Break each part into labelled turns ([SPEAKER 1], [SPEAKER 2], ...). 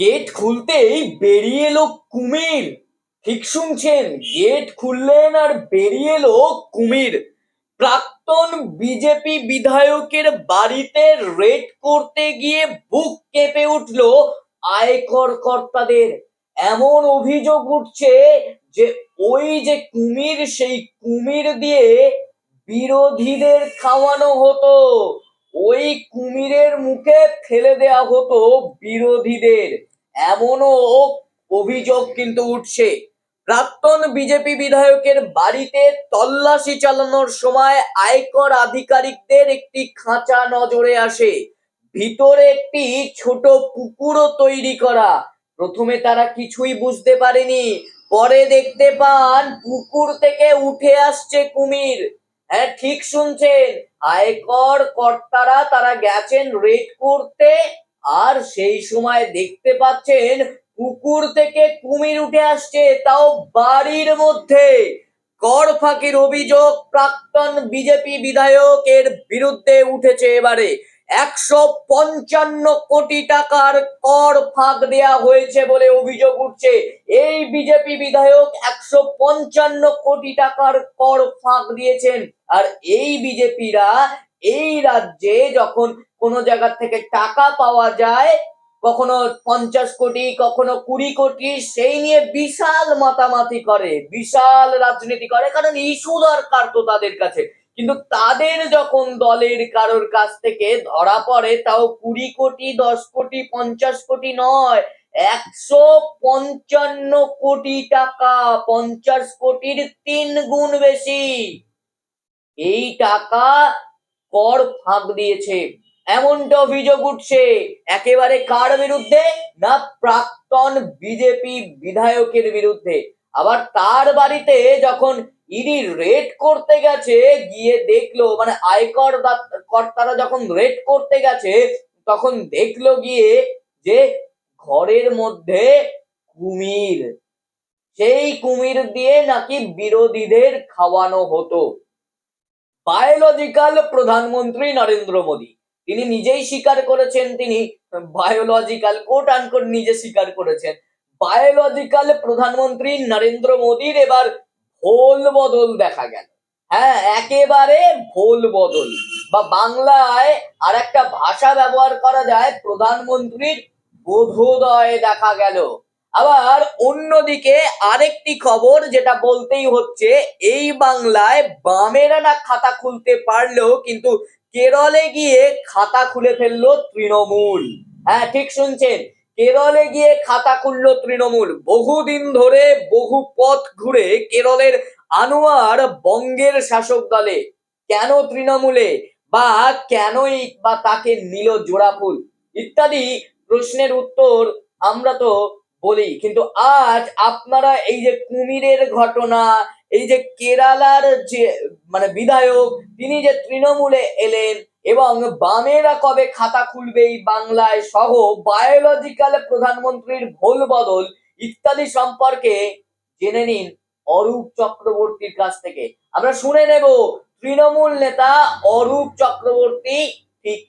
[SPEAKER 1] Gate খুলতেই বেরিয়ে এলো কুমির। ঠিক শুনছেন, গেট খুললেন আর বেরিয়ে এলো কুমির। প্রাক্তন বিজেপি বিধায়কের বাড়িতে রেড করতে গিয়ে বুক কেঁপে উঠল আয়কর কর্তাদের। এমন অভিযোগ উঠছে যে ওই যে কুমির, সেই কুমির দিয়ে বিরোধীদের খাওয়ানো হতো। ওই কুমিরের মুখে ফেলে দেয়া হতো বিরোধীদের। এমনও অভিযোগ কিন্তু উঠছে। প্রাক্তন বিজেপি বিধায়কের বাড়িতে তল্লাশি চালানোর সময় আয়কর আধিকারিকদের একটি খাঁচা নজরে আসে। ভিতরে একটি ছোট পুকুরও তৈরি করা। প্রথমে তারা কিছুই বুঝতে পারেনি, পরে দেখতে পান পুকুর থেকে উঠে আসছে কুমির। হ্যাঁ ঠিক শুনছেন, আয়কর কর্তারা তারা গেছেন রেড করতে। আর সেই সময় দেখতে পাচ্ছেন পুকুর থেকে কুমির উঠে আসছে, তাও বাড়ির মধ্যে। কর ফাঁকির অভিযোগ, প্রাক্তন বিজেপি বিধায়কের বিরুদ্ধে উঠেছে এবারে। একশো পঞ্চান্ন কোটি টাকার কর ফাঁক দেয়া হয়েছে বলে অভিযোগ উঠছে। এই বিজেপি বিধায়ক একশো পঞ্চান্ন কোটি টাকার কর ফাঁক দিয়েছেন। আর এই বিজেপিরা এই রাজ্যে যখন কোনো জায়গা থেকে টাকা পাওয়া যায়, কখনো পঞ্চাশ কোটি, কখনো কুড়ি কোটি, সেই নিয়ে বিশাল মাতামাতি করে, বিশাল রাজনীতি করে, কারণ ইস্যু দরকার তো তাদের কাছে। কিন্তু তাদের যখন দলের কারোর কাছ থেকে ধরা পড়ে, তাও কুড়ি কোটি, দশ কোটি, পঞ্চাশ কোটি নয়, একশো পঞ্চান্ন কোটি টাকা, পঞ্চাশ কোটির তিন গুণ বেশি। এই টাকা কর ফাঁক দিয়েছে। এমনটা অভিযোগ উঠছে, একেবারে কার বিরুদ্ধে? না, প্রাক্তন বিজেপি বিধায়কের বিরুদ্ধে। আবার তার বাড়িতে যখন ইডি রেড করতে গেছে, গিয়ে দেখল মানে আয়কর কর্তারা যখন রেড করতে গেছে, তখন দেখল গিয়ে যে ঘরের মধ্যে কুমির। সেই কুমির দিয়ে নাকি বিরোধীদের খাওয়ানো হতো। বায়োলজিক্যাল প্রধানমন্ত্রী নরেন্দ্র মোদী। তিনি নিজেই স্বীকার করেছেন, তিনি বায়োলজিক্যাল কোট আনকোট নিজে স্বীকার করেছেন। বায়োলজিক্যাল প্রধানমন্ত্রী নরেন্দ্র মোদীর এবার ভোল বদল দেখা গেল। হ্যাঁ একেবারে ভোল বদল। বা বাংলায় আর একটা ভাষা ব্যবহার করা যায়, প্রধানমন্ত্রীর বোধোদয় দেখা গেল। আবার অন্যদিকে আরেকটি খবর যেটা বলতেই হচ্ছে, এই বাংলায় বামেরা না খাতা খুলতে পারলেও কিন্তু কেরলে গিয়ে খাতা খুলে ফেলল তৃণমূল। হ্যাঁ ঠিক শুনছেন? কেরলে গিয়ে খাতা খুললো তৃণমূল। বহুদিন ধরে বহু পথ ঘুরে কেরলের আনোয়ার বঙ্গের শাসক দলে। কেন তৃণমূলে? বা কেনই বা তাকে নিল জোড়াফুল ইত্যাদি প্রশ্নের উত্তর আমরা তো বলি, কিন্তু আজ আপনারা এই যে কুমিরের ঘটনা, এই যে কেরালার যে মানে বিধায়ক, তিনি যে তৃণমূলে এলেন এবং বামেরা কবে খাতা খুলবে এই বাংলায় সহ বায়োলজিক্যাল প্রধানমন্ত্রীর ভোল বদল ইত্যাদি সম্পর্কে জেনে নিন অরূপ চক্রবর্তীর কাছ থেকে। আমরা শুনে নেব তৃণমূল নেতা অরূপ চক্রবর্তী ঠিক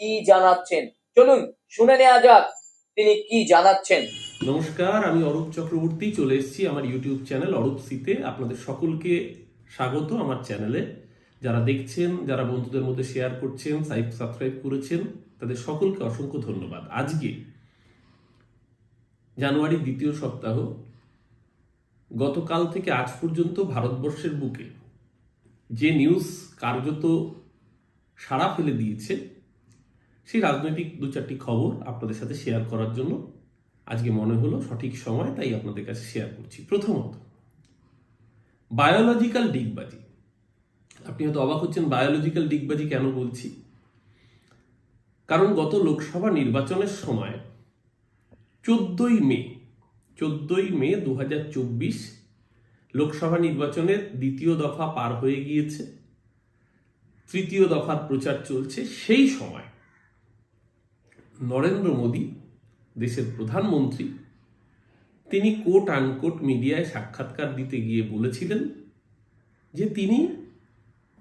[SPEAKER 1] কি জানাচ্ছেন। চলুন, শুনে নেওয়া যাক তিনি কি জানাচ্ছেন।
[SPEAKER 2] নমস্কার, আমি অরূপ চক্রবর্তী, চলে এসেছি আমার ইউটিউব চ্যানেল অরূপ সিতে আপনাদের সকলকে স্বাগত আমার চ্যানেলে যারা দেখছেন, যারা বন্ধুদের মধ্যে শেয়ার করছেন সাইব সাবস্ক্রাইব করেছেন, তাদের সকলকে অসংখ্য ধন্যবাদ। আজকে জানুয়ারি দ্বিতীয় সপ্তাহ, গতকাল থেকে আজ পর্যন্ত ভারতবর্ষের বুকে যে নিউজ কার্যত সাড়া ফেলে দিয়েছে, সেই রাজনৈতিক দু চারটি খবর আপনাদের সাথে শেয়ার করার জন্য আজকে মনে হলো সঠিক সময়, তাই আপনাদের কাছে শেয়ার করছি। প্রথমত বায়োলজিক্যাল ডিগবাজি। আপনি হয়তো অবাক হচ্ছেন বায়োলজিক্যাল ডিগবাজি কেন বলছি? কারণ গত লোকসভা নির্বাচনের সময় চোদ্দই মে চোদ্দই মে দু হাজার চব্বিশ লোকসভা নির্বাচনের দ্বিতীয় দফা পার হয়ে গিয়েছে, তৃতীয় দফার প্রচার চলছে। সেই সময় নরেন্দ্র মোদী দেশের প্রধানমন্ত্রী, তিনি কোট আনকোট মিডিয়ায় সাক্ষাৎকার দিতে গিয়ে বলেছিলেন যে তিনি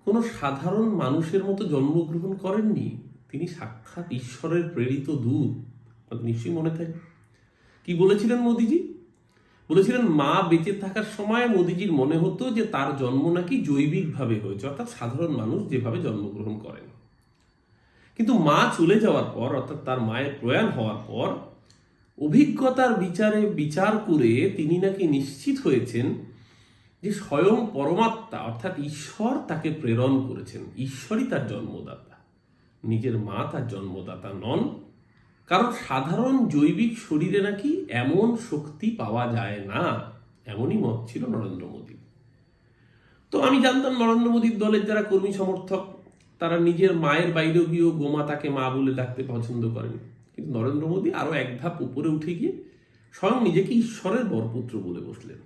[SPEAKER 2] কোনো সাধারণ মানুষের মতো জন্মগ্রহণ করেননি। তিনি সাক্ষাৎ ঈশ্বরের প্রেরিত দূত। নিশ্চয়ই মনে থাকে। কি বলেছিলেন মোদিজি? বলেছিলেন, মা বেঁচে থাকার সময় মোদিজির মনে হতো যে তার জন্ম নাকি জৈবিকভাবে হয়েছে। অর্থাৎ সাধারণ মানুষ যেভাবে জন্মগ্রহণ করেন। কিন্তু মা চলে যাওয়ার পর, অর্থাৎ তার মায়ের প্রয়াণ হওয়ার পর অভিজ্ঞতার বিচারে বিচার করে তিনি নাকি নিশ্চিত হয়েছেন যে স্বয়ং পরমাত্মা, অর্থাৎ ঈশ্বর তাকে প্রেরণ করেছেন। ঈশ্বরই তার জন্মদাতা। নিজের মা তার জন্মদাতা নন। কারণ সাধারণ জৈবিক শরীরে নাকি এমন শক্তি পাওয়া যায় না, এমনই মত ছিল নরেন্দ্র মোদী তো আমি জানতাম নরেন্দ্র মোদীর দলের যারা কর্মী সমর্থক, তারা নিজের মায়ের বাইরেও গিয়েও গোমা তাকে মা বলে ডাকতে পছন্দ করেন। কিন্তু নরেন্দ্র মোদী আরও এক ধাপ উপরে উঠে গিয়ে স্বয়ং নিজেকে ঈশ্বরের বরপুত্র বলে বসলেন।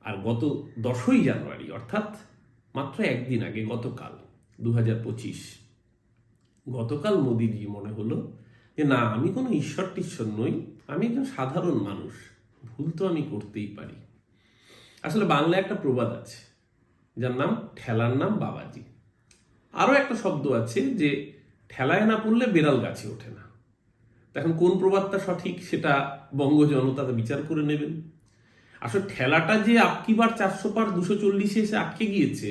[SPEAKER 2] আর গত দশই জানুয়ারি, অর্থাৎ মাত্র একদিন আগে গতকাল দু গতকাল মোদিজি মনে হলো যে, না, আমি কোনো ঈশ্বর টিশ্বর নই, আমি একজন সাধারণ মানুষ, ভুল তো আমি করতেই পারি। আসলে বাংলায় একটা প্রবাদ আছে, যার নাম ঠেলার নাম বাবাজি। আরও একটা শব্দ আছে যে ঠেলায় না পড়লে বেড়াল গাছে ওঠে না। এখন কোন প্রবাদটা সঠিক সেটা বঙ্গ জনতা বিচার করে নেবেন আসলে ঠেলাটা যে আপকিবার চারশো পার দুশো চল্লিশে এসে আটকে গিয়েছে,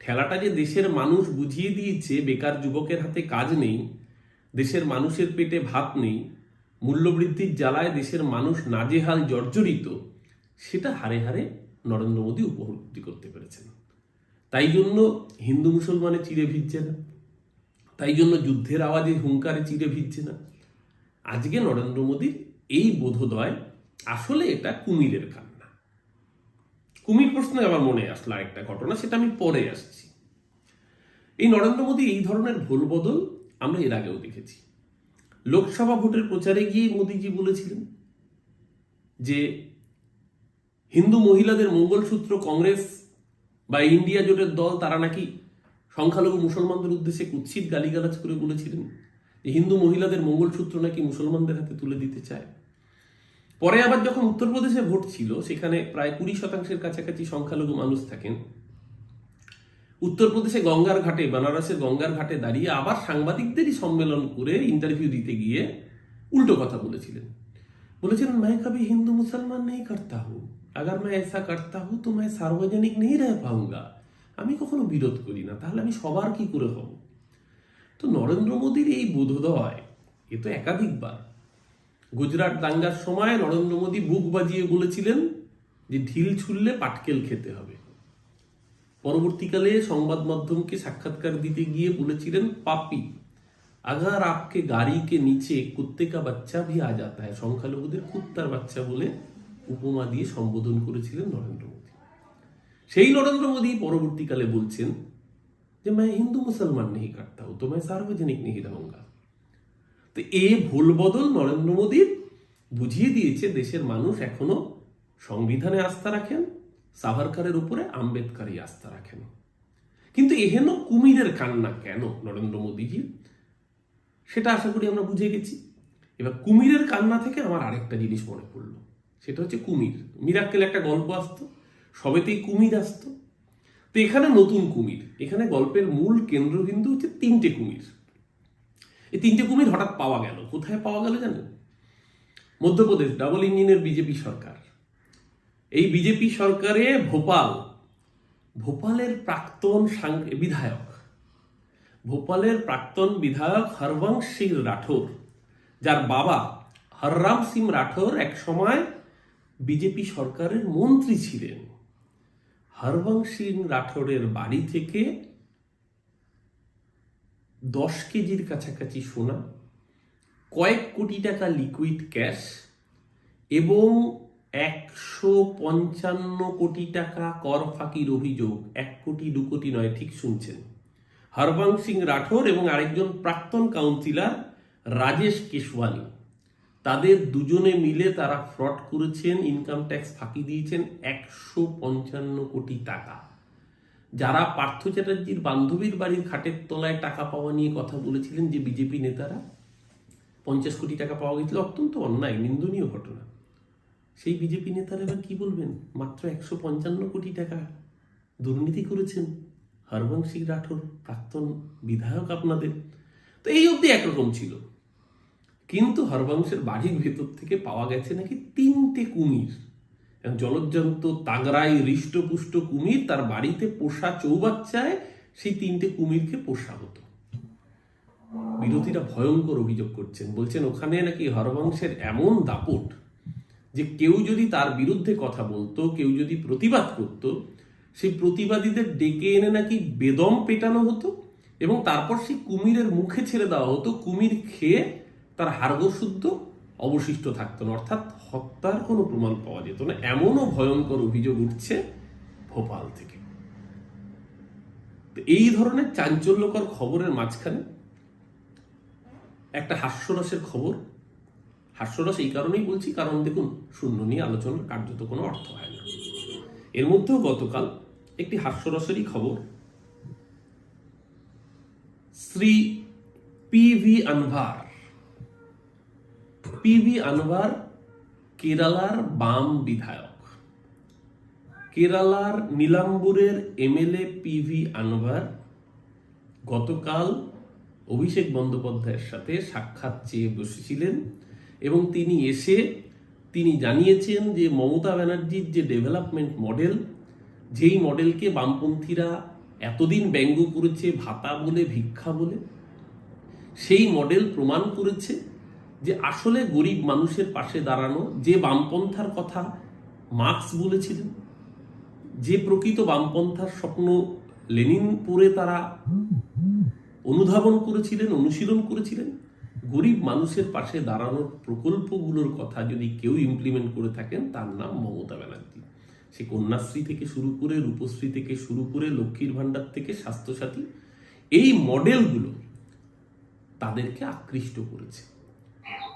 [SPEAKER 2] ঠেলাটা যে দেশের মানুষ বুঝিয়ে দিয়েছে, বেকার যুবকের হাতে কাজ নেই, দেশের মানুষের পেটে ভাত নেই, মূল্যবৃদ্ধির জ্বালায় দেশের মানুষ নাজেহাল, জর্জরিত, সেটা হারে হারে নরেন্দ্র মোদী উপলব্ধি করতে পেরেছেন। তাই জন্য হিন্দু মুসলমানে চিড়ে ভিজছে না। তাই জন্য যুদ্ধের আওয়াজে হুঙ্কারে চিড়ে ভিজছে না। আজকে নরেন্দ্র মোদীর এই বোধোদয় আসলে এটা কুমিরের কান্না। কুমির প্রশ্নে আমার মনে আসলো একটা ঘটনা, সেটা আমি পরে আসছি। এই নরেন্দ্র মোদী এই ধরনের ভুল বদল আমরা এর আগেও দেখেছি। লোকসভা ভোটের প্রচারে গিয়ে মোদীজি বলেছিলেন যে, হিন্দু মহিলাদের মঙ্গলসূত্র কংগ্রেস বা ইন্ডিয়া জোটের দল, তারা নাকি সংখ্যালঘু মুসলমানদের উদ্দেশ্যে কুৎসিত গালিগালাজ করে বলেছিলেন যে হিন্দু মহিলাদের মঙ্গলসূত্র নাকি মুসলমানদের হাতে তুলে দিতে চায় পরে আবার যখন উত্তরপ্রদেশে ভোট ছিল সেখানে প্রায় কুড়ি শতাংশের কাছাকাছি সংখ্যালঘু মানুষ থাকেন উত্তরপ্রদেশে গঙ্গার ঘাটে বেনারসের গঙ্গার ঘাটে দাঁড়িয়ে আবার সাংবাদিকদেরই সম্মেলন করে ইন্টারভিউ দিতে গিয়ে উল্টো কথা বলেছিলেন বলেছিলেন मैं कभी हिंदू मुसलमान नहीं करता हूँ अगर मैं ऐसा करता हूँ तो मैं सार्वजनिक नहीं रह पाऊंगा আমি কখনো বিরোধ করি না, তাহলে আমি সবার কি করে হব? তো নরেন্দ্র মোদীর এই বোধোদয়, এ তো একাধিকবার। গুজরাট দাঙ্গার সময় নরেন্দ্র মোদী বুক বাজিয়ে বলেছিলেন যে ঢিল ছুললে পাটকেল খেতে হবে। পরবর্তীকালে সংবাদ মাধ্যমকে সাক্ষাৎকার দিতে গিয়ে বলেছিলেন, পাপি আগার আপকে গাড়িকে নিচে, কুত্তে কা বাচ্চা ভি আ যাতা সংখ্যালঘুদের কুত্তার বাচ্চা বলে উপমা দিয়ে সম্বোধন করেছিলেন নরেন্দ্র সেই নরেন্দ্র মোদী পরবর্তীকালে বলছেন যে मैं হিন্দু মুসলমান नहीं करता हूं तो मैं सार्वजनिक नहीं रहूंगा তো এই ভুল বদল নরেন্দ্র মোদীর বুঝিয়ে দিয়েছে দেশের মানুষ এখনো সংবিধানে আস্থা রাখেন সাভারকারের উপরে আম্বেদকারই আস্থা রাখেন কিন্তু এহেন কুমিরের কান্না কেন নরেন্দ্র মোদীজির সেটা আশা করি আমরা বুঝে গেছি এবার কুমিরের কান্না থেকে আমার আরেকটা জিনিস মনে পড়লো সেটা হচ্ছে কুমির মিরাক্কেল একটা গল্প আসতো সবেতেই কুমির আসতো। তো এখানে নতুন কুমির। এখানে গল্পের মূল কেন্দ্রবিন্দু হচ্ছে তিনটে কুমির। এই তিনটে কুমির হঠাৎ পাওয়া গেল। কোথায় পাওয়া গেল জানেন মধ্যপ্রদেশ, ডাবল ইঞ্জিনের বিজেপি সরকার। এই বিজেপি সরকারে ভোপাল, ভোপালের প্রাক্তন বিধায়ক। ভোপালের প্রাক্তন বিধায়ক হরবংশ সিং রাঠোর, যার বাবা হররাম সিং রাঠোর এক সময় বিজেপি সরকারের মন্ত্রী ছিলেন। হরবংশ সিং রাঠোরের বাড়ি থেকে দশ কেজির কাছাকাছি সোনা, কয়েক কোটি টাকা লিকুইড ক্যাশ এবং একশো পঞ্চান্ন কোটি টাকা কর ফাঁকির অভিযোগ। এক কোটি, দু কোটি নয়, ঠিক শুনছেন। হরবংশ সিং রাঠোর এবং আরেকজন প্রাক্তন কাউন্সিলর রাজেশ কেশওয়ানি তাদের দুজনে মিলে তারা ফ্রড করেছেন ইনকাম ট্যাক্স ফাঁকি দিয়েছেন একশো পঞ্চান্ন কোটি টাকা। যারা পার্থ চ্যাটার্জির বান্ধবীর বাড়ির খাটের তলায় টাকা পাওয়া নিয়ে কথা বলেছিলেন যে বিজেপি নেতারা, পঞ্চাশ কোটি টাকা পাওয়া গেছিল, অত্যন্ত অন্যায়, নিন্দনীয় ঘটনা। সেই বিজেপি নেতারা এবার কি বলবেন? মাত্র একশো পঞ্চান্ন কোটি টাকা দুর্নীতি করেছেন হরবংশী রাঠোর প্রাক্তন বিধায়ক আপনাদের। তো এই অবধি একরকম ছিল। কিন্তু হরবংশের বাড়ির ভেতর থেকে পাওয়া গেছে নাকি তিনটে কুমির। জলজ্জন্ত তাগড়াই হৃষ্টপুষ্ট কুমির তার বাড়িতে পোষা চৌবাচ্চায় সেই তিনটে কুমিরকে পোষা হতো। বিরোধীরা ভয়ঙ্কর অভিযোগ করছেন, বলছেন ওখানে নাকি হরবংশের এমন দাপট যে কেউ যদি তার বিরুদ্ধে কথা বলতো, কেউ যদি প্রতিবাদ করত, সেই প্রতিবাদীদের ডেকে এনে নাকি বেদম পেটানো হতো এবং তারপর সেই কুমিরের মুখে ছেড়ে দেওয়া হতো, কুমির খেয়ে তার হাড়গোশুদ্ধ অবশিষ্ট থাকতো না। অর্থাৎ হত্যার কোনো প্রমাণ পাওয়া যেত না। এমনও ভয়ঙ্কর অভিযোগ উঠছে ভোপাল থেকে। এই ধরনের চাঞ্চল্যকর খবরের মাঝখানে একটা হাস্যরসের খবর। হাস্যরস এই কারণেই বলছি, কারণ দেখুন, শূন্য নিয়ে আলোচনার কার্যত কোনো অর্থ হয় না। এর মধ্যেও গতকাল একটি হাস্যরসেরই খবর। Shri P V Anvar P V Anvar কেরালার বাম বিধায়ক। কেরালার নীলাম্বুরের এমএলএ পি ভি আনভার গতকাল অভিষেক বন্দ্যোপাধ্যায়ের সাথে সাক্ষাৎ চেয়ে বসেছিলেন এবং তিনি এসে তিনি জানিয়েছেন যে মমতা ব্যানার্জির যে ডেভেলপমেন্ট মডেল, যেই মডেলকে বামপন্থীরা এতদিন ব্যঙ্গ করেছে, ভাতা বলে, ভিক্ষা বলে, সেই মডেল প্রমাণ করেছে। যে আসলে গরিব মানুষের পাশে দাঁড়ানো, যে বামপন্থার কথা মার্কস বলেছিলেন, যে প্রকৃত বামপন্থার স্বপ্ন লেনিনপুরে তারা অনুধাবন করেছিলেন, অনুশীলন করেছিলেন, গরিব মানুষের পাশে দাঁড়ানোর প্রকল্পগুলোর কথা যদি কেউ ইমপ্লিমেন্ট করে থাকেন, তার নাম মমতা ব্যানার্জি। সে কন্যাশ্রী থেকে শুরু করে, রূপশ্রী থেকে শুরু করে, লক্ষ্মীর ভাণ্ডার থেকে স্বাস্থ্যসাথী, এই মডেলগুলো তাদেরকে আকৃষ্ট করেছে।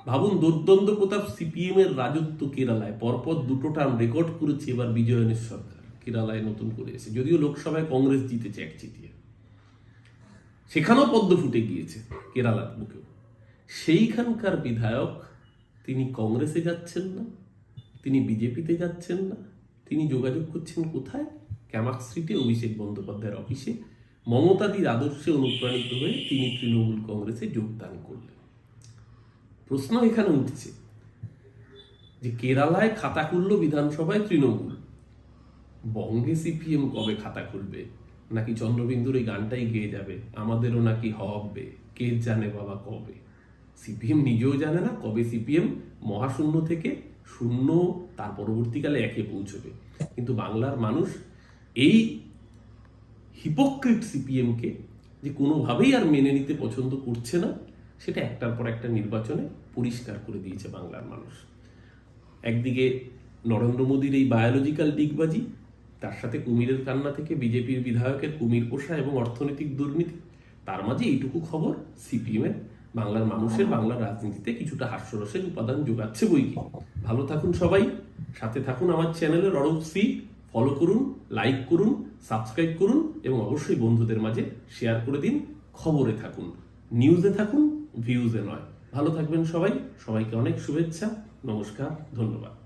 [SPEAKER 2] ভাবুন দুর্দ্বন্দ্ব প্রতাপ সিপিএম এর রাজত্ব কেরালায়। পরপর দুটো টার্ম রেকর্ড করেছে এবার বিজয়নের সরকার। কেরালায় নতুন করে এসে। যদিও লোকসভায় কংগ্রেস জিতেছে এক চিঠিয়ে সেখানেও পদ্ম ফুটে গিয়েছে কেরালার বুকেও। সেইখানকার বিধায়ক, তিনি কংগ্রেসে যাচ্ছেন না, তিনি বিজেপিতে যাচ্ছেন না, তিনি যোগাযোগ করছেন কোথায়? ক্যামাক স্ট্রিটে, অভিষেক বন্দ্যোপাধ্যায়ের অফিসে। মমতাদির আদর্শে অনুপ্রাণিত হয়ে তিনি তৃণমূল কংগ্রেসে যোগদান করলেন। প্রশ্ন এখানে উঠছে যে কেরালায় খাতা খুলল বিধানসভায় তৃণমূল। বঙ্গে সিপিএম কবে খাতা খুলবে? নাকি চন্দ্রবিন্দুর এই গানটাই গেয়ে যাবে? আমাদেরও নাকি হবে। কে জানে বাবা কবে? সিপিএম নিজেও জানে না কবে সিপিএম মহাশূন্য থেকে শূন্য, তার পরবর্তীকালে একে পৌঁছবে। কিন্তু বাংলার মানুষ এই হিপোক্রিট সিপিএমকে যে কোনোভাবেই আর মেনে নিতে পছন্দ করছে না সেটা একটার পর একটা নির্বাচনে পরিষ্কার করে দিয়েছে বাংলার মানুষ। একদিকে নরেন্দ্র মোদীর এই বায়োলজিক্যাল ডিগবাজি, তার সাথে কুমিরের কান্না থেকে বিজেপির বিধায়কের কুমির পোষা এবং অর্থনৈতিক দুর্নীতি, তার মাঝে এইটুকু খবর সিপিএমের বাংলার মানুষের বাংলার রাজনীতিতে কিছুটা হাস্যরসের উপাদান যোগাচ্ছে বই কি। ভালো থাকুন সবাই, সাথে থাকুন আমার চ্যানেলের অরূপ সি, ফলো করুন, লাইক করুন, সাবস্ক্রাইব করুন এবং অবশ্যই বন্ধুদের মাঝে শেয়ার করে দিন, খবরে থাকুন, নিউজে থাকুন ভিউজে নয়। ভালো থাকবেন সবাই। সবাইকে অনেক শুভেচ্ছা। নমস্কার ধন্যবাদ।